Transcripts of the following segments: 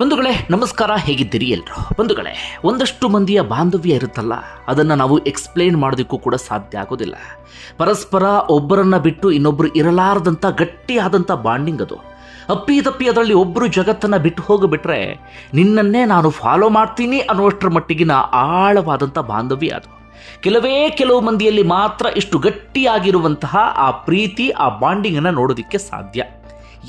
ಬಂಧುಗಳೇ, ನಮಸ್ಕಾರ, ಹೇಗಿದ್ದೀರಿ ಎಲ್ರು? ಬಂಧುಗಳೇ, ಒಂದಷ್ಟು ಮಂದಿಯ ಬಾಂಧವ್ಯ ಇರುತ್ತಲ್ಲ, ಅದನ್ನು ನಾವು ಎಕ್ಸ್ಪ್ಲೇನ್ ಮಾಡೋದಕ್ಕೂ ಕೂಡ ಸಾಧ್ಯ ಆಗೋದಿಲ್ಲ. ಪರಸ್ಪರ ಒಬ್ಬರನ್ನ ಬಿಟ್ಟು ಇನ್ನೊಬ್ಬರು ಇರಲಾರದಂಥ ಗಟ್ಟಿಯಾದಂಥ ಬಾಂಡಿಂಗ್ ಅದು. ಅಪ್ಪಿ ತಪ್ಪಿ ಅದರಲ್ಲಿ ಒಬ್ಬರು ಜಗತ್ತನ್ನು ಬಿಟ್ಟು ಹೋಗಿಬಿಟ್ರೆ, ನಿನ್ನನ್ನೇ ನಾನು ಫಾಲೋ ಮಾಡ್ತೀನಿ ಅನ್ನುವಷ್ಟರ ಮಟ್ಟಿಗಿನ ಆಳವಾದಂಥ ಬಾಂಧವ್ಯ ಅದು. ಕೆಲವೇ ಕೆಲವು ಮಂದಿಯಲ್ಲಿ ಮಾತ್ರ ಇಷ್ಟು ಗಟ್ಟಿಯಾಗಿರುವಂತಹ ಆ ಪ್ರೀತಿ, ಆ ಬಾಂಡಿಂಗನ್ನು ನೋಡೋದಕ್ಕೆ ಸಾಧ್ಯ.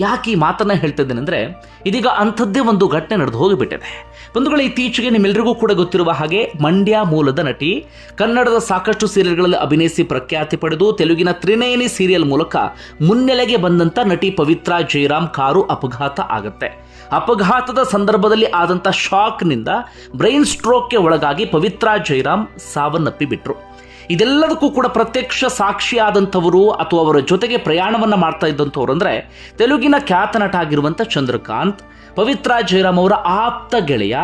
ಯಾಕೆ ಈ ಮಾತನ್ನು ಹೇಳ್ತಾ ಇದ್ದೇನೆ ಅಂದರೆ, ಇದೀಗ ಅಂಥದ್ದೇ ಒಂದು ಘಟನೆ ನಡೆದು ಹೋಗಿಬಿಟ್ಟಿದೆ. ಬಂಧುಗಳ, ಇತ್ತೀಚೆಗೆ ನಿಮ್ಮೆಲ್ಲರಿಗೂ ಕೂಡ ಗೊತ್ತಿರುವ ಹಾಗೆ ಮಂಡ್ಯ ಮೂಲದ ನಟಿ, ಕನ್ನಡದ ಸಾಕಷ್ಟು ಸೀರಿಯಲ್ಗಳಲ್ಲಿ ಅಭಿನಯಿಸಿ ಪ್ರಖ್ಯಾತಿ ಪಡೆದು ತೆಲುಗಿನ ತ್ರಿನಯನಿ ಸೀರಿಯಲ್ ಮೂಲಕ ಮುನ್ನೆಲೆಗೆ ಬಂದಂಥ ನಟಿ ಪವಿತ್ರ ಜಯರಾಮ್ ಕಾರು ಅಪಘಾತ ಆಗುತ್ತೆ. ಅಪಘಾತದ ಸಂದರ್ಭದಲ್ಲಿ ಆದಂಥ ಶಾಕ್ನಿಂದ ಬ್ರೈನ್ ಸ್ಟ್ರೋಕ್ಗೆ ಒಳಗಾಗಿ ಪವಿತ್ರ ಜಯರಾಮ್ ಸಾವನ್ನಪ್ಪಿ ಬಿಟ್ರು ಇದೆಲ್ಲದಕ್ಕೂ ಕೂಡ ಪ್ರತ್ಯಕ್ಷ ಸಾಕ್ಷಿಯಾದಂಥವರು ಅಥವಾ ಅವರ ಜೊತೆಗೆ ಪ್ರಯಾಣವನ್ನು ಮಾಡ್ತಾ ಇದ್ದಂಥವ್ರು ಅಂದರೆ ತೆಲುಗಿನ ಖ್ಯಾತ ನಟ ಆಗಿರುವಂಥ ಚಂದ್ರಕಾಂತ್, ಪವಿತ್ರ ಜಯರಾಮ್ ಅವರ ಆಪ್ತ ಗೆಳೆಯ.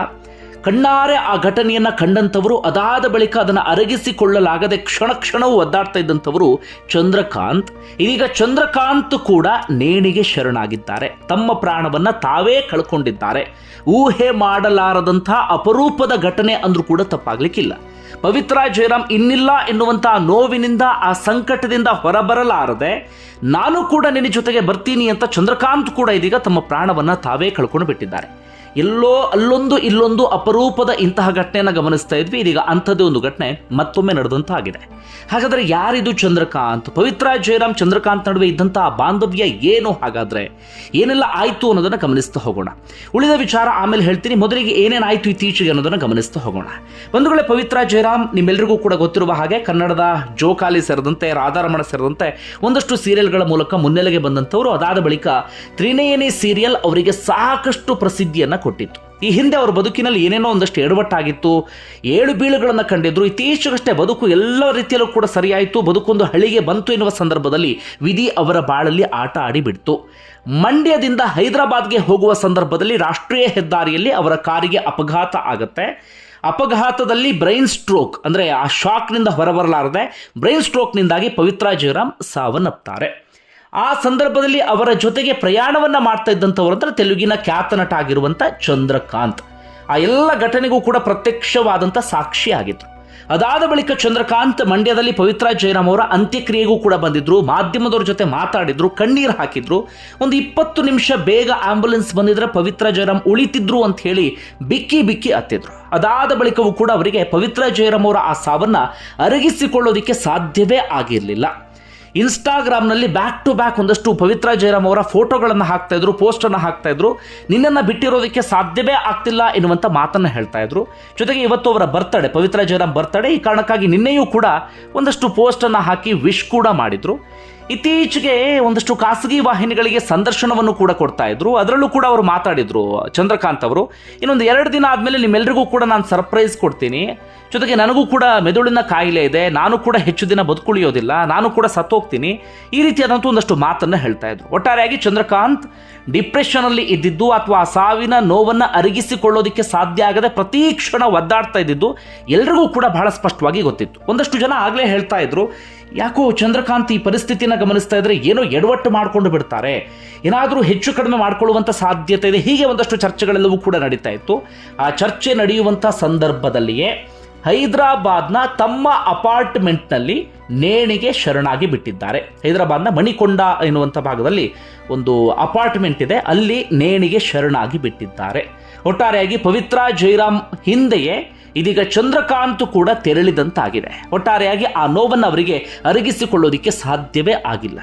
ಕಣ್ಣಾರೆ ಆ ಘಟನೆಯನ್ನು ಕಂಡಂಥವರು ಅದಾದ ಬಳಿಕ ಅದನ್ನು ಅರಗಿಸಿಕೊಳ್ಳಲಾಗದೆ ಕ್ಷಣ ಕ್ಷಣವೂ ಒದ್ದಾಡ್ತಾ ಇದ್ದಂಥವರು ಚಂದ್ರಕಾಂತ್. ಇದೀಗ ಚಂದ್ರಕಾಂತ್ ಕೂಡ ನೇಣಿಗೆ ಶರಣಾಗಿದ್ದಾರೆ. ತಮ್ಮ ಪ್ರಾಣವನ್ನು ತಾವೇ ಕಳ್ಕೊಂಡಿದ್ದಾರೆ. ಊಹೆ ಮಾಡಲಾರದಂಥ ಅಪರೂಪದ ಘಟನೆ ಅಂದರೂ ಕೂಡ ತಪ್ಪಾಗ್ಲಿಕ್ಕಿಲ್ಲ. ಪವಿತ್ರ ಜಯರಾಮ್ ಇನ್ನಿಲ್ಲ ಎನ್ನುವಂತಹ ನೋವಿನಿಂದ, ಆ ಸಂಕಟದಿಂದ ಹೊರಬರಲಾರದೆ, ನಾನು ಕೂಡ ನಿನ್ನ ಜೊತೆಗೆ ಬರ್ತೀನಿ ಅಂತ ಚಂದ್ರಕಾಂತ್ ಕೂಡ ಇದೀಗ ತಮ್ಮ ಪ್ರಾಣವನ್ನು ತಾವೇ ಕಳ್ಕೊಂಡು ಬಿಟ್ಟಿದ್ದಾರೆ. ಎಲ್ಲೋ ಅಲ್ಲೊಂದು ಇಲ್ಲೊಂದು ಅಪರೂಪದ ಇಂತಹ ಘಟನೆಯನ್ನು ಗಮನಿಸ್ತಾ ಇದ್ವಿ. ಇದೀಗ ಅಂಥದ್ದೇ ಒಂದು ಘಟನೆ ಮತ್ತೊಮ್ಮೆ ನಡೆದಂತಾಗಿದೆ. ಹಾಗಾದರೆ ಯಾರಿದು ಚಂದ್ರಕಾಂತ್? ಪವಿತ್ರ ಜಯರಾಮ್ ಚಂದ್ರಕಾಂತ್ ನಡುವೆ ಇದ್ದಂತಹ ಬಾಂಧವ್ಯ ಏನು ಹಾಗಾದ್ರೆ? ಏನೆಲ್ಲ ಆಯಿತು ಅನ್ನೋದನ್ನು ಗಮನಿಸ್ತಾ ಹೋಗೋಣ. ಉಳಿದ ವಿಚಾರ ಆಮೇಲೆ ಹೇಳ್ತೀನಿ. ಮೊದಲಿಗೆ ಏನೇನಾಯಿತು ಇತ್ತೀಚೆಗೆ ಅನ್ನೋದನ್ನು ಗಮನಿಸ್ತಾ ಹೋಗೋಣ. ಬಂಧುಗಳೇ ಪವಿತ್ರ ಜಯರಾಮ್ ನಿಮ್ಮೆಲ್ಲರಿಗೂ ಕೂಡ ಗೊತ್ತಿರುವ ಹಾಗೆ ಕನ್ನಡದ ಜೋಕಾಲಿ ಸೇರಿದಂತೆ, ರಾಧಾರಮಣ ಸೇರಿದಂತೆ ಒಂದಷ್ಟು ಸೀರಿಯಲ್ಗಳ ಮೂಲಕ ಮುನ್ನೆಲೆಗೆ ಬಂದಂಥವರು. ಅದಾದ ಬಳಿಕ ತ್ರಿನಯನಿ ಸೀರಿಯಲ್ ಅವರಿಗೆ ಸಾಕಷ್ಟು ಪ್ರಸಿದ್ಧಿಯನ್ನು ಕೊಟ್ಟಿತ್ತು. ಈ ಹಿಂದೆ ಅವರ ಬದುಕಿನಲ್ಲಿ ಏನೇನೋ ಒಂದಷ್ಟು ಎಡವಟ್ಟಾಗಿತ್ತು. ಏಳು ಬೀಳುಗಳನ್ನು ಕಂಡಿದ್ರು. ಇತ್ತೀಚೆಗಷ್ಟೇ ಬದುಕು ಎಲ್ಲ ರೀತಿಯಲ್ಲೂ ಕೂಡ ಸರಿಯಾಯಿತು. ಬದುಕೊಂದು ಹಳಿಗೆ ಬಂತು ಎನ್ನುವ ಸಂದರ್ಭದಲ್ಲಿ ವಿಧಿ ಅವರ ಬಾಳಲ್ಲಿ ಆಟ ಆಡಿಬಿಡ್ತು. ಮಂಡ್ಯದಿಂದ ಹೈದರಾಬಾದ್ಗೆ ಹೋಗುವ ಸಂದರ್ಭದಲ್ಲಿ ರಾಷ್ಟ್ರೀಯ ಹೆದ್ದಾರಿಯಲ್ಲಿ ಅವರ ಕಾರಿಗೆ ಅಪಘಾತ ಆಗುತ್ತೆ. ಅಪಘಾತದಲ್ಲಿ ಬ್ರೈನ್ ಸ್ಟ್ರೋಕ್, ಅಂದರೆ ಆ ಶಾಕ್ನಿಂದ ಹೊರಬರಲಾರದೆ ಬ್ರೈನ್ ಸ್ಟ್ರೋಕ್ನಿಂದಾಗಿ ಪವಿತ್ರ ಜಯರಾಮ್ ಸಾವನ್ನಪ್ತಾರೆ. ಆ ಸಂದರ್ಭದಲ್ಲಿ ಅವರ ಜೊತೆಗೆ ಪ್ರಯಾಣವನ್ನು ಮಾಡ್ತಾ ಇದ್ದಂಥವ್ರು ಅಂದರೆ ತೆಲುಗಿನ ಖ್ಯಾತ ನಟ ಆಗಿರುವಂಥ ಚಂದ್ರಕಾಂತ್. ಆ ಎಲ್ಲ ಘಟನೆಗೂ ಕೂಡ ಪ್ರತ್ಯಕ್ಷವಾದಂಥ ಸಾಕ್ಷಿ ಆಗಿತ್ತು ಅದಾದ ಬಳಿಕ ಚಂದ್ರಕಾಂತ್ ಮಂಡ್ಯದಲ್ಲಿ ಪವಿತ್ರ ಜಯರಾಮ್ ಅವರ ಅಂತ್ಯಕ್ರಿಯೆಗೂ ಕೂಡ ಬಂದಿದ್ರು. ಮಾಧ್ಯಮದವ್ರ ಜೊತೆ ಮಾತಾಡಿದ್ರು, ಕಣ್ಣೀರು ಹಾಕಿದ್ರು. ಒಂದು ಇಪ್ಪತ್ತು ನಿಮಿಷ ಬೇಗ ಆಂಬುಲೆನ್ಸ್ ಬಂದಿದ್ರೆ ಪವಿತ್ರ ಜಯರಾಮ್ ಉಳಿತಿದ್ರು ಅಂತ ಹೇಳಿ ಬಿಕ್ಕಿ ಬಿಕ್ಕಿ ಹತ್ತಿದ್ರು. ಅದಾದ ಬಳಿಕವೂ ಕೂಡ ಅವರಿಗೆ ಪವಿತ್ರ ಜಯರಾಮ್ ಅವರ ಆ ಸಾವನ್ನ ಅರಗಿಸಿಕೊಳ್ಳೋದಕ್ಕೆ ಸಾಧ್ಯವೇ ಆಗಿರಲಿಲ್ಲ. ಇನ್ಸ್ಟಾಗ್ರಾಮ್ನಲ್ಲಿ ಬ್ಯಾಕ್ ಟು ಬ್ಯಾಕ್ ಒಂದಷ್ಟು ಪವಿತ್ರ ಜಯರಾಮ್ ಅವರ ಫೋಟೋಗಳನ್ನು ಹಾಕ್ತಾ ಇದ್ರು ಪೋಸ್ಟನ್ನು ಹಾಕ್ತಾ ಇದ್ರು. ನಿನ್ನನ್ನು ಬಿಟ್ಟಿರೋದಕ್ಕೆ ಸಾಧ್ಯವೇ ಆಗ್ತಿಲ್ಲ ಎನ್ನುವಂಥ ಮಾತನ್ನು ಹೇಳ್ತಾ ಇದ್ರು. ಜೊತೆಗೆ ಇವತ್ತು ಅವರ ಬರ್ತಡೆ ಪವಿತ್ರ ಜಯರಾಮ್ ಬರ್ತಡೆ ಈ ಕಾರಣಕ್ಕಾಗಿ ನಿನ್ನೆಯೂ ಕೂಡ ಒಂದಷ್ಟು ಪೋಸ್ಟನ್ನು ಹಾಕಿ ವಿಶ್ ಕೂಡ ಮಾಡಿದ್ರು. ಇತ್ತೀಚೆಗೆ ಒಂದಷ್ಟು ಖಾಸಗಿ ವಾಹಿನಿಗಳಿಗೆ ಸಂದರ್ಶನವನ್ನು ಕೂಡ ಕೊಡ್ತಾ ಇದ್ರು. ಅದರಲ್ಲೂ ಕೂಡ ಅವರು ಮಾತಾಡಿದ್ರು, ಚಂದ್ರಕಾಂತ್ ಅವರು. ಇನ್ನೊಂದು ಎರಡು ದಿನ ಆದಮೇಲೆ ನಿಮ್ಮೆಲ್ಲರಿಗೂ ಕೂಡ ನಾನು ಸರ್ಪ್ರೈಸ್ ಕೊಡ್ತೀನಿ. ಜೊತೆಗೆ ನನಗೂ ಕೂಡ ಮೆದುಳಿನ ಕಾಯಿಲೆ ಇದೆ. ನಾನು ಕೂಡ ಹೆಚ್ಚು ದಿನ ಬದುಕುಳಿಯೋದಿಲ್ಲ. ನಾನು ಕೂಡ ಸತ್ತೋಗ್ತೀನಿ. ಈ ರೀತಿಯಾದಂಥ ಒಂದಷ್ಟು ಮಾತನ್ನು ಹೇಳ್ತಾ ಇದ್ರು. ಒಟ್ಟಾರೆಯಾಗಿ ಚಂದ್ರಕಾಂತ್ ಡಿಪ್ರೆಷನಲ್ಲಿ ಇದ್ದಿದ್ದು ಅಥವಾ ಆ ಸಾವಿನ ನೋವನ್ನು ಅರಗಿಸಿಕೊಳ್ಳೋದಕ್ಕೆ ಸಾಧ್ಯ ಆಗದೆ ಪ್ರತಿ ಕ್ಷಣ ಒದ್ದಾಡ್ತಾ ಇದ್ದಿದ್ದು ಎಲ್ರಿಗೂ ಕೂಡ ಬಹಳ ಸ್ಪಷ್ಟವಾಗಿ ಗೊತ್ತಿತ್ತು. ಒಂದಷ್ಟು ಜನ ಆಗಲೇ ಹೇಳ್ತಾ ಇದ್ರು ಯಾಕೋ ಚಂದ್ರಕಾಂತ್ ಈ ಪರಿಸ್ಥಿತಿನ ಗಮನಿಸ್ತಾ ಇದ್ರೆ ಏನೋ ಎಡವಟ್ಟು ಮಾಡಿಕೊಂಡು ಬಿಡ್ತಾರೆ. ಏನಾದರೂ ಹೆಚ್ಚು ಕಡಿಮೆ ಮಾಡಿಕೊಳ್ಳುವಂಥ ಸಾಧ್ಯತೆ ಇದೆ. ಹೀಗೆ ಒಂದಷ್ಟು ಚರ್ಚೆಗಳೆಲ್ಲವೂ ಕೂಡ ನಡೀತಾ ಇತ್ತು. ಆ ಚರ್ಚೆ ನಡೆಯುವಂಥ ಸಂದರ್ಭದಲ್ಲಿಯೇ ಹೈದರಾಬಾದ್ನ ತಮ್ಮ ಅಪಾರ್ಟ್ಮೆಂಟ್ನಲ್ಲಿ ನೇಣಿಗೆ ಶರಣಾಗಿ ಬಿಟ್ಟಿದ್ದಾರೆ. ಹೈದರಾಬಾದ್ನ ಮಣಿಕೊಂಡ ಎನ್ನುವಂಥ ಭಾಗದಲ್ಲಿ ಒಂದು ಅಪಾರ್ಟ್ಮೆಂಟ್ ಇದೆ. ಅಲ್ಲಿ ನೇಣಿಗೆ ಶರಣಾಗಿ ಬಿಟ್ಟಿದ್ದಾರೆ. ಒಟ್ಟಾರೆಯಾಗಿ ಪವಿತ್ರ ಜೈರಾಮ್ ಹಿಂದೆಯೇ ಇದೀಗ ಚಂದ್ರಕಾಂತ್ ಕೂಡ ತೆರಳಿದಂತಾಗಿದೆ. ಒಟ್ಟಾರೆಯಾಗಿ ಆ ನೋವನ್ನು ಅವರಿಗೆ ಅರಗಿಸಿಕೊಳ್ಳೋದಕ್ಕೆ ಸಾಧ್ಯವೇ ಆಗಿಲ್ಲ.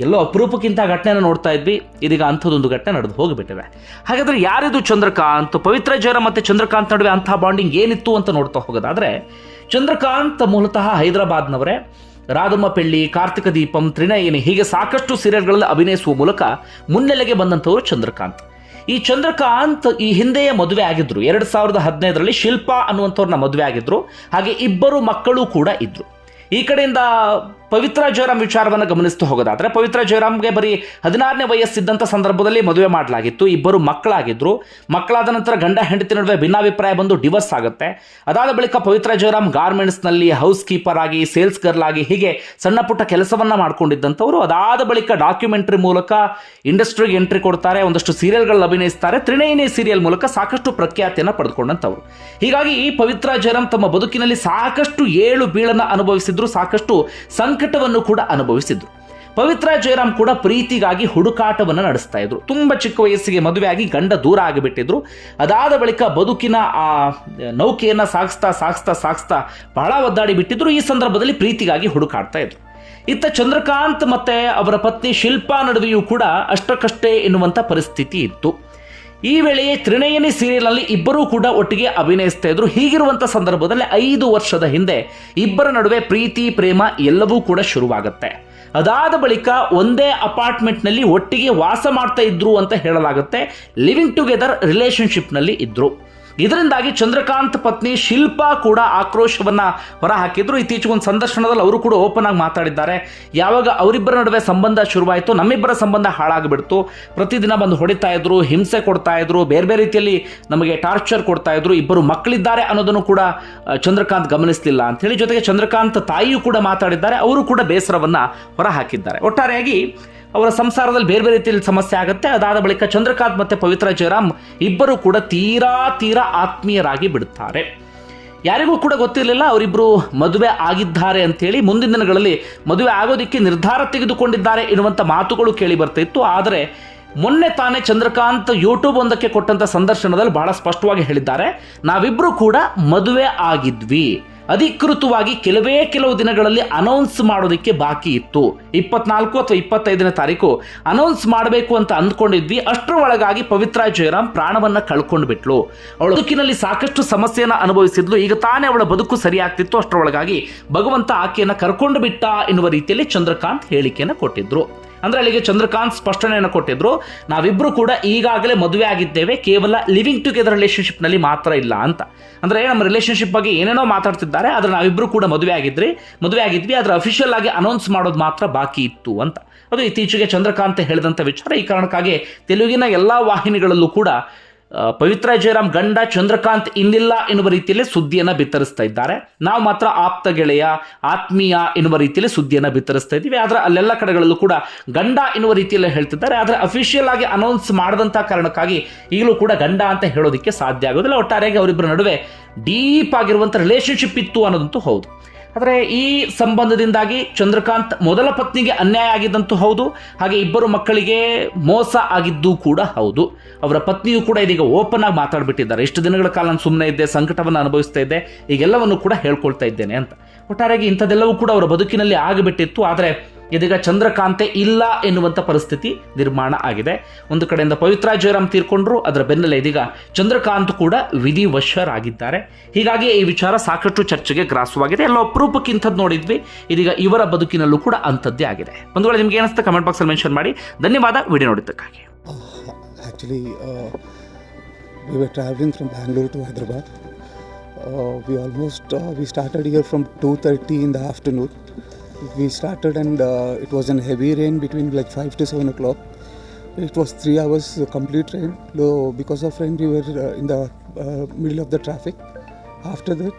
ಎಲ್ಲೋ ಅಪರೂಪಕ್ಕಿಂತ ಘಟನೆನ ನೋಡ್ತಾ ಇದ್ವಿ. ಇದೀಗ ಅಂಥದ್ದೊಂದು ಘಟನೆ ನಡೆದು ಹೋಗಿಬಿಟ್ಟಿದೆ. ಹಾಗಾದರೆ ಯಾರಿದು ಚಂದ್ರಕಾಂತ್? ಪವಿತ್ರ ಜಯರ ಮತ್ತು ಚಂದ್ರಕಾಂತ್ ನಡುವೆ ಅಂತಹ ಬಾಂಡಿಂಗ್ ಏನಿತ್ತು ಅಂತ ನೋಡ್ತಾ ಹೋಗೋದಾದರೆ, ಚಂದ್ರಕಾಂತ್ ಮೂಲತಃ ಹೈದರಾಬಾದ್ನವರೇ. ರಾಧಮ್ಮ ಪೆಳ್ಳಿ, ಕಾರ್ತಿಕ ದೀಪಂ, ತ್ರಿನಯನಿ ಹೀಗೆ ಸಾಕಷ್ಟು ಸೀರಿಯಲ್ಗಳಲ್ಲಿ ಅಭಿನಯಿಸುವ ಮೂಲಕ ಮುನ್ನೆಲೆಗೆ ಬಂದಂಥವರು ಚಂದ್ರಕಾಂತ್. ಈ ಚಂದ್ರಕಾಂತ್ ಈ ಹಿಂದೆಯೇ ಮದುವೆ ಆಗಿದ್ರು. ಎರಡು ಸಾವಿರದ ಹದಿನೈದರಲ್ಲಿ ಶಿಲ್ಪಾ ಅನ್ನುವಂಥವ್ರನ್ನ ಮದುವೆ ಆಗಿದ್ರು. ಹಾಗೆ ಇಬ್ಬರು ಮಕ್ಕಳು ಕೂಡ ಇದ್ರು. ಈ ಕಡೆಯಿಂದ ಪವಿತ್ರ ಜಯರಾಮ್ ವಿಚಾರವನ್ನು ಗಮನಿಸ್ತಾ ಹೋಗೋದಾದ್ರೆ, ಪವಿತ್ರ ಜಯರಾಮ್ಗೆ ಬರೀ ಹದಿನಾರನೇ ವಯಸ್ಸಿದ್ದಂಥ ಸಂದರ್ಭದಲ್ಲಿ ಮದುವೆ ಮಾಡಲಾಗಿತ್ತು. ಇಬ್ಬರು ಮಕ್ಕಳಾಗಿದ್ರು. ಮಕ್ಕಳಾದ ನಂತರ ಗಂಡ ಹೆಂಡತಿ ನಡುವೆ ಭಿನ್ನಾಭಿಪ್ರಾಯ ಬಂದು ಡಿವರ್ಸ್ ಆಗುತ್ತೆ. ಅದಾದ ಬಳಿಕ ಪವಿತ್ರ ಜಯರಾಮ್ ಗಾರ್ಮೆಂಟ್ಸ್ನಲ್ಲಿ ಹೌಸ್ ಕೀಪರ್ ಆಗಿ, ಸೇಲ್ಸ್ ಗರ್ಲ್ ಆಗಿ ಹೀಗೆ ಸಣ್ಣ ಪುಟ್ಟ ಕೆಲಸವನ್ನು ಮಾಡಿಕೊಂಡಿದ್ದಂಥವರು. ಅದಾದ ಬಳಿಕ ಡಾಕ್ಯುಮೆಂಟ್ರಿ ಮೂಲಕ ಇಂಡಸ್ಟ್ರಿಗೆ ಎಂಟ್ರಿ ಕೊಡ್ತಾರೆ, ಒಂದಷ್ಟು ಸೀರಿಯಲ್ಗಳಲ್ಲಿ ಅಭಿನಯಿಸ್ತಾರೆ. ತ್ರಿನಯನಿ ಸೀರಿಯಲ್ ಮೂಲಕ ಸಾಕಷ್ಟು ಪ್ರಖ್ಯಾತಿಯನ್ನು ಪಡೆದುಕೊಂಡಂಥವ್ರು. ಹೀಗಾಗಿ ಈ ಪವಿತ್ರ ಜಯರಾಮ್ ತಮ್ಮ ಬದುಕಿನಲ್ಲಿ ಸಾಕಷ್ಟು ಏಳು ಬೀಳನ್ನು ಅನುಭವಿಸಿದ್ರು, ಸಾಕಷ್ಟು ಸಂಕಟವನ್ನು ಕೂಡ ಅನುಭವಿಸಿದ್ರು. ಪವಿತ್ರ ಜಯರಾಮ್ ಕೂಡ ಪ್ರೀತಿಗಾಗಿ ಹುಡುಕಾಟವನ್ನು ನಡೆಸ್ತಾ ಇದ್ರು. ತುಂಬ ಚಿಕ್ಕ ವಯಸ್ಸಿಗೆ ಮದುವೆಯಾಗಿ ಗಂಡ ದೂರ ಆಗಿಬಿಟ್ಟಿದ್ರು. ಅದಾದ ಬಳಿಕ ಬದುಕಿನ ಆ ನೌಕೆಯನ್ನು ಸಾಗಿಸ್ತಾ ಸಾಗಿಸ್ತಾ ಸಾಗಿಸ್ತಾ ಬಹಳ ಒದ್ದಾಡಿ ಬಿಟ್ಟಿದ್ರು. ಈ ಸಂದರ್ಭದಲ್ಲಿ ಪ್ರೀತಿಗಾಗಿ ಹುಡುಕಾಡ್ತಾ ಇದ್ರು. ಇತ್ತ ಚಂದ್ರಕಾಂತ್ ಮತ್ತೆ ಅವರ ಪತ್ನಿ ಶಿಲ್ಪಾ ನಡುವೆಯೂ ಕೂಡ ಅಷ್ಟಕ್ಕಷ್ಟೇ ಎನ್ನುವಂಥ ಪರಿಸ್ಥಿತಿ ಇತ್ತು. ಈ ವೇಳೆಯೇ ತ್ರಿನಯನಿ ಸೀರಿಯಲ್ನಲ್ಲಿ ಇಬ್ಬರೂ ಕೂಡ ಒಟ್ಟಿಗೆ ಅಭಿನಯಿಸ್ತಾ ಇದ್ರು. ಹೀಗಿರುವಂಥ ಸಂದರ್ಭದಲ್ಲಿ ಐದು ವರ್ಷದ ಹಿಂದೆ ಇಬ್ಬರ ನಡುವೆ ಪ್ರೀತಿ, ಪ್ರೇಮ ಎಲ್ಲವೂ ಕೂಡ ಶುರುವಾಗುತ್ತೆ. ಅದಾದ ಬಳಿಕ ಒಂದೇ ಅಪಾರ್ಟ್ಮೆಂಟ್ನಲ್ಲಿ ಒಟ್ಟಿಗೆ ವಾಸ ಮಾಡ್ತಾ ಇದ್ರು ಅಂತ ಹೇಳಲಾಗುತ್ತೆ. ಲಿವಿಂಗ್ ಟುಗೆದರ್ ರಿಲೇಶನ್ಶಿಪ್ನಲ್ಲಿ ಇದ್ರು. ಇದರಿಂದಾಗಿ ಚಂದ್ರಕಾಂತ್ ಪತ್ನಿ ಶಿಲ್ಪಾ ಕೂಡ ಆಕ್ರೋಶವನ್ನ ಹೊರಹಾಕಿದ್ರು. ಇತ್ತೀಚೆಗೆ ಒಂದು ಸಂದರ್ಶನದಲ್ಲಿ ಅವರು ಕೂಡ ಓಪನ್ ಆಗಿ ಮಾತಾಡಿದ್ದಾರೆ. ಯಾವಾಗ ಅವರಿಬ್ಬರ ನಡುವೆ ಸಂಬಂಧ ಶುರುವಾಯಿತು, ನಮ್ಮಿಬ್ಬರ ಸಂಬಂಧ ಹಾಳಾಗಿಬಿಡ್ತು. ಪ್ರತಿದಿನ ಬಂದು ಹೊಡಿತಾ ಇದ್ರು, ಹಿಂಸೆ ಕೊಡ್ತಾ ಇದ್ರು, ಬೇರೆ ಬೇರೆ ರೀತಿಯಲ್ಲಿ ನಮಗೆ ಟಾರ್ಚರ್ ಕೊಡ್ತಾ ಇದ್ರು, ಇಬ್ಬರು ಮಕ್ಕಳಿದ್ದಾರೆ ಅನ್ನೋದನ್ನು ಕೂಡ ಚಂದ್ರಕಾಂತ್ ಗಮನಿಸಲಿಲ್ಲ ಅಂತ ಹೇಳಿ ಜೊತೆಗೆ ಚಂದ್ರಕಾಂತ್ ತಾಯಿಯೂ ಕೂಡ ಮಾತಾಡಿದ್ದಾರೆ, ಅವರು ಕೂಡ ಬೇಸರವನ್ನ ಹೊರಹಾಕಿದ್ದಾರೆ. ಒಟ್ಟಾರೆಯಾಗಿ ಅವರ ಸಂಸಾರದಲ್ಲಿ ಬೇರೆ ಬೇರೆ ರೀತಿಯಲ್ಲಿ ಸಮಸ್ಯೆ ಆಗುತ್ತೆ. ಅದಾದ ಬಳಿಕ ಚಂದ್ರಕಾಂತ್ ಮತ್ತೆ ಪವಿತ್ರ ಜಯರಾಮ್ ಇಬ್ಬರು ಕೂಡ ತೀರಾ ತೀರಾ ಆತ್ಮೀಯರಾಗಿ ಬಿಡುತ್ತಾರೆ. ಯಾರಿಗೂ ಕೂಡ ಗೊತ್ತಿರಲಿಲ್ಲ ಅವರಿಬ್ಬರು ಮದುವೆ ಆಗಿದ್ದಾರೆ ಅಂತೇಳಿ ಮುಂದಿನ ದಿನಗಳಲ್ಲಿ ಮದುವೆ ಆಗೋದಕ್ಕೆ ನಿರ್ಧಾರ ತೆಗೆದುಕೊಂಡಿದ್ದಾರೆ ಎನ್ನುವಂಥ ಮಾತುಗಳು ಕೇಳಿ ಬರ್ತಾ ಇತ್ತು. ಆದರೆ ಮೊನ್ನೆ ತಾನೇ ಚಂದ್ರಕಾಂತ್ ಯೂಟ್ಯೂಬ್ ಒಂದಕ್ಕೆ ಕೊಟ್ಟಂಥ ಸಂದರ್ಶನದಲ್ಲಿ ಬಹಳ ಸ್ಪಷ್ಟವಾಗಿ ಹೇಳಿದ್ದಾರೆ. ನಾವಿಬ್ಬರು ಕೂಡ ಮದುವೆ ಆಗಿದ್ವಿ. ಅಧಿಕೃತವಾಗಿ ಕೆಲವೇ ಕೆಲವು ದಿನಗಳಲ್ಲಿ ಅನೌನ್ಸ್ ಮಾಡೋದಕ್ಕೆ ಬಾಕಿ ಇತ್ತು. ಇಪ್ಪತ್ನಾಲ್ಕು ಅಥವಾ ಇಪ್ಪತ್ತೈದನೇ ತಾರೀಕು ಅನೌನ್ಸ್ ಮಾಡಬೇಕು ಅಂತ ಅಂದ್ಕೊಂಡಿದ್ವಿ. ಅಷ್ಟರ ಒಳಗಾಗಿ ಪವಿತ್ರ ಜಯರಾಮ್ ಪ್ರಾಣವನ್ನು ಕಳ್ಕೊಂಡು ಬಿಟ್ಲು. ಅವಳ ಬದುಕಿನಲ್ಲಿ ಸಾಕಷ್ಟು ಸಮಸ್ಯೆಯನ್ನು ಅನುಭವಿಸಿದ್ಲು. ಈಗ ತಾನೇ ಅವಳ ಬದುಕು ಸರಿಯಾಗ್ತಿತ್ತು. ಅಷ್ಟರೊಳಗಾಗಿ ಭಗವಂತ ಆಕೆಯನ್ನು ಕರ್ಕೊಂಡು ಬಿಟ್ಟ ಎನ್ನುವ ರೀತಿಯಲ್ಲಿ ಚಂದ್ರಕಾಂತ್ ಹೇಳಿಕೆಯನ್ನು ಕೊಟ್ಟಿದ್ರು. ಅಂದ್ರೆ ಅಲ್ಲಿಗೆ ಚಂದ್ರಕಾಂತ್ ಸ್ಪಷ್ಟನೆಯನ್ನು ಕೊಟ್ಟಿದ್ರು. ನಾವಿಬ್ರು ಕೂಡ ಈಗಾಗಲೇ ಮದುವೆ ಆಗಿದ್ದೇವೆ. ಕೇವಲ ಲಿವಿಂಗ್ ಟುಗೆದರ್ ರಿಲೇಷನ್ಶಿಪ್ನಲ್ಲಿ ಮಾತ್ರ ಇಲ್ಲ ಅಂತ. ಅಂದ್ರೆ ನಮ್ಮ ರಿಲೇಷನ್ಶಿಪ್ ಬಗ್ಗೆ ಏನೇನೋ ಮಾತಾಡ್ತಿದ್ದಾರೆ, ಆದ್ರೆ ನಾವಿಬ್ರು ಕೂಡ ಮದುವೆ ಆಗಿದ್ರಿ. ಮದುವೆ ಆಗಿದ್ವಿ, ಆದ್ರೆ ಅಫಿಷಿಯಲ್ ಆಗಿ ಅನೌನ್ಸ್ ಮಾಡೋದು ಮಾತ್ರ ಬಾಕಿ ಇತ್ತು ಅಂತ. ಅದು ಇತ್ತೀಚೆಗೆ ಚಂದ್ರಕಾಂತ್ ಹೇಳಿದಂಥ ವಿಚಾರ. ಈ ಕಾರಣಕ್ಕಾಗಿ ತೆಲುಗಿನ ಎಲ್ಲಾ ವಾಹಿನಿಗಳಲ್ಲೂ ಕೂಡ ಪವಿತ್ರ ಜಯರಾಮ್ ಗಂಡ ಚಂದ್ರಕಾಂತ್ ಇನ್ನಿಲ್ಲ ಎನ್ನುವ ರೀತಿಯಲ್ಲಿ ಸುದ್ದಿಯನ್ನು ಬಿತ್ತರಿಸ್ತಾ ಇದ್ದಾರೆ. ನಾವು ಮಾತ್ರ ಆಪ್ತ ಗೆಳೆಯ, ಆತ್ಮೀಯ ಎನ್ನುವ ರೀತಿಯಲ್ಲಿ ಸುದ್ದಿಯನ್ನು ಬಿತ್ತರಿಸ್ತಾ ಇದ್ದೀವಿ. ಆದ್ರೆ ಅಲ್ಲೆಲ್ಲ ಕಡೆಗಳಲ್ಲೂ ಕೂಡ ಗಂಡ ಎನ್ನುವ ರೀತಿಯಲ್ಲಿ ಹೇಳ್ತಿದ್ದಾರೆ. ಆದ್ರೆ ಅಫಿಷಿಯಲ್ ಆಗಿ ಅನೌನ್ಸ್ ಮಾಡದಂತ ಕಾರಣಕ್ಕಾಗಿ ಈಗಲೂ ಕೂಡ ಗಂಡ ಅಂತ ಹೇಳೋದಕ್ಕೆ ಸಾಧ್ಯ ಆಗೋದಿಲ್ಲ. ಒಟ್ಟಾರೆಯಾಗಿ ಅವರಿಬ್ಬರ ನಡುವೆ ಡೀಪ್ ಆಗಿರುವಂಥ ರಿಲೇಶನ್ಶಿಪ್ ಇತ್ತು ಅನ್ನೋದಂತೂ ಹೌದು. ಆದರೆ ಈ ಸಂಬಂಧದಿಂದಾಗಿ ಚಂದ್ರಕಾಂತ್ ಮೊದಲ ಪತ್ನಿಗೆ ಅನ್ಯಾಯ ಆಗಿದ್ದಂತೂ ಹೌದು, ಹಾಗೆ ಇಬ್ಬರು ಮಕ್ಕಳಿಗೆ ಮೋಸ ಆಗಿದ್ದು ಕೂಡ ಹೌದು. ಅವರ ಪತ್ನಿಯು ಕೂಡ ಇದೀಗ ಓಪನ್ ಆಗಿ ಮಾತಾಡ್ಬಿಟ್ಟಿದ್ದಾರೆ. ಇಷ್ಟು ದಿನಗಳ ಕಾಲ ನಾನು ಸುಮ್ಮನೆ ಇದ್ದೆ, ಸಂಕಟವನ್ನು ಅನುಭವಿಸ್ತಾ ಇದ್ದೆ, ಈಗೆಲ್ಲವನ್ನು ಕೂಡ ಹೇಳ್ಕೊಳ್ತಾ ಇದ್ದೇನೆ ಅಂತ. ಒಟ್ಟಾರೆಯಾಗಿ ಇಂಥದ್ದೆಲ್ಲವೂ ಕೂಡ ಅವರ ಬದುಕಿನಲ್ಲಿ ಆಗಿಬಿಟ್ಟಿತ್ತು, ಆದರೆ ಇದೀಗ ಚಂದ್ರಕಾಂತೆ ಇಲ್ಲ ಎನ್ನುವಂಥ ಪರಿಸ್ಥಿತಿ ನಿರ್ಮಾಣ ಆಗಿದೆ. ಒಂದು ಕಡೆಯಿಂದ ಪವಿತ್ರ ಜಯರಾಮ್ ತೀರ್ಕೊಂಡ್ರು ಅದರ ಬೆನ್ನಲ್ಲೇ ಇದೀಗ ಚಂದ್ರಕಾಂತ್ ಕೂಡ ವಿಧಿವಶರಾಗಿದ್ದಾರೆ. ಹೀಗಾಗಿ ಈ ವಿಚಾರ ಸಾಕಷ್ಟು ಚರ್ಚೆಗೆ ಗ್ರಾಸವಾಗಿದೆ. ಎಲ್ಲ ಅಪರೂಪಕ್ಕೆ ಇಂಥದ್ದು ನೋಡಿದ್ವಿ. ಇದೀಗ ಇವರ ಬದುಕಿನಲ್ಲೂ ಕೂಡ ಅಂಥದ್ದೇ ಆಗಿದೆ. ಒಂದು ವೇಳೆ ನಿಮ್ಗೆ ಏನಿಸ್ತಾ ಕಮೆಂಟ್ ಬಾಕ್ಸಲ್ಲಿ ಮೆನ್ಷನ್ ಮಾಡಿ. ಧನ್ಯವಾದ video ನೋಡಿದ್ದಕ್ಕಾಗಿ. Actually we we travelling from from to to we almost we started uh, from from 2.30 in the afternoon. We started and uh, it was in heavy rain between like 5 to 7 o'clock. It was three hours uh, complete rain. So because of rain we were uh, in the uh, middle of the traffic. After that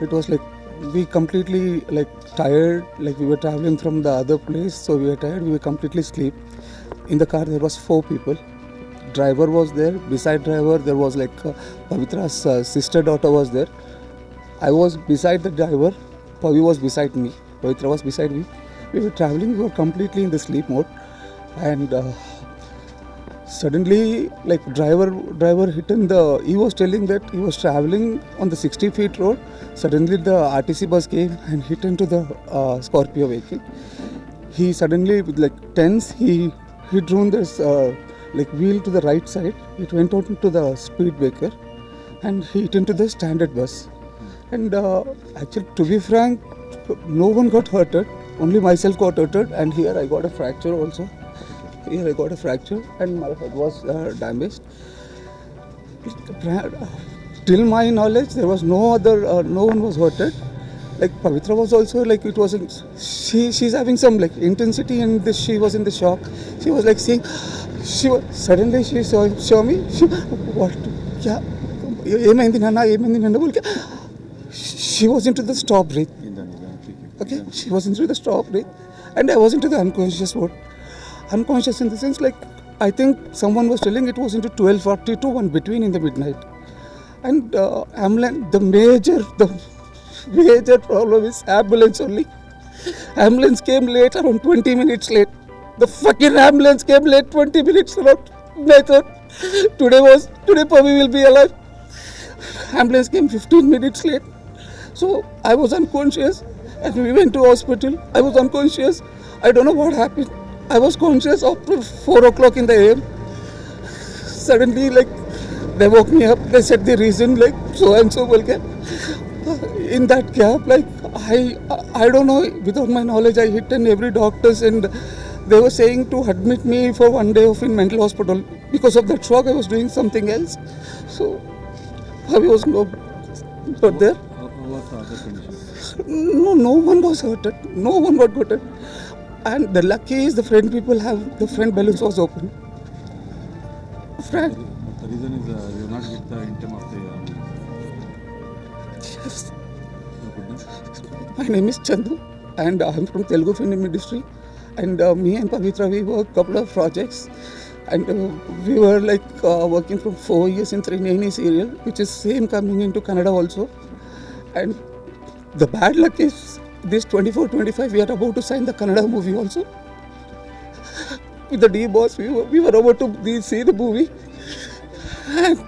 it was like we completely like tired. Like we were traveling from the other place so we were tired. We were completely sleep in the car there was four people. Driver was there. Beside driver there was like uh, pavitra's uh, sister daughter was there. I was beside the driver. Pavi was beside me pavitra was beside me. We were traveling we were completely in the sleep mode. And uh, suddenly like driver driver hit in the he was telling that he was traveling on the 60 feet road. Suddenly the rtc bus came and hit into the uh, scorpio vehicle. He suddenly with like tense he he drew this uh, like wheel to the right side. It went out into the speed breaker and hit into the standard bus. And uh, actually to be frank no one got hurted only myself got hurted and here i got a fracture also here I got a fracture and my head was uh, damaged. Till my knowledge, there was no other, uh, no one was hurted. like Pavitra was also like it wasn't she she's having some like intensity and this she was in the shock. She was like saying she was suddenly she saw saw me she what yeah ఏమైంది నాన్న ఏమైంది నాన్న బోల్ she was into the stop breath okay she was into the stop breath and I was into the unconscious mode. Unconscious in the sense like I think someone was telling it was into 12:40 to 1 between in the midnight. And uh, ambulance the major the major problem is ambulance only. Ambulance came late around 20 minutes late. The fucking ambulance came late 20 minutes around I thought today was today Pavi will be alive. Ambulance came 15 minutes late. So I was unconscious and we went to hospital. I was unconscious. I don't know what happened. I was conscious after 4 o'clock in the AM suddenly like they woke me up. They said the reason like so and so okay in that gap like i i don't know. Without my knowledge i hit in every doctors and they were saying to admit me for one day of in mental hospital. Because of that shock i was doing something else. So i was no but there no no one was hurted no one got hurted and the lucky is the friend people have the friend balance was open front The reason is uh, you not get the item of the uh, yes. your good name. My name is Chandu, and I'm from Telugu film industry. And uh, me and Pavitra, we worked couple of projects, and uh, we were like uh, working from four years in Trinani serial, which is same coming into Canada also. And the bad luck is this 24-25, we are about to sign the Kannada movie also. With the D boss, we were, we were about to see the movie, and